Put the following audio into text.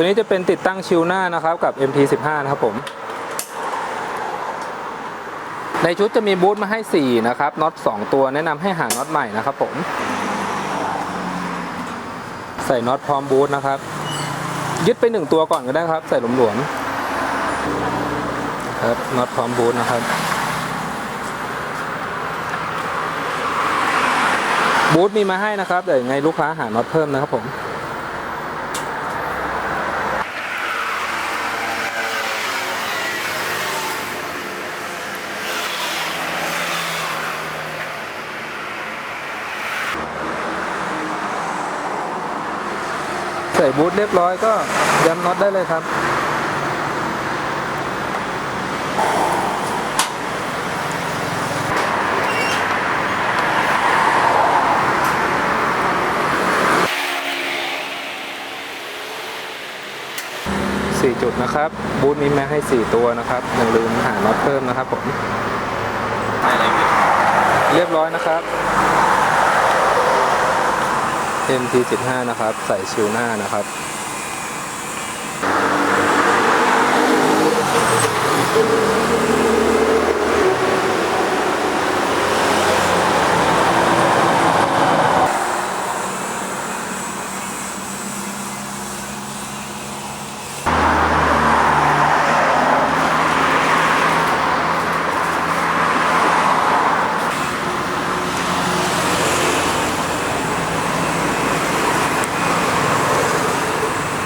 ตัวนี้จะเป็นติดตั้งชิวหน้านะครับกับ MT15 นะครับผม ในชุดจะมีบูทมาให้ 4 นะครับน็อต2ตัวแนะนำให้หาน็อตใหม่นะครับผม ใส่น็อตพร้อมบูทนะครับ ยึดไป 1 ตัวก่อนก็ได้ครับ ใส่หลวมๆครับน็อตพร้อมบูทนะครับบูธมีมาให้นะครับแต่ยังไงลูกค้าหาน็อตเพิ่มนะครับผม ใส่บูธเรียบร้อยก็ย้ำน็อตได้เลยครับสี่จุดนะครับ บูธมีแม่ให้ 4 ตัวนะครับ อย่าลืมหาน็อตเพิ่มนะครับผม เรียบร้อยนะครับ MT15 นะครับ ใส่ชิวหน้านะครับ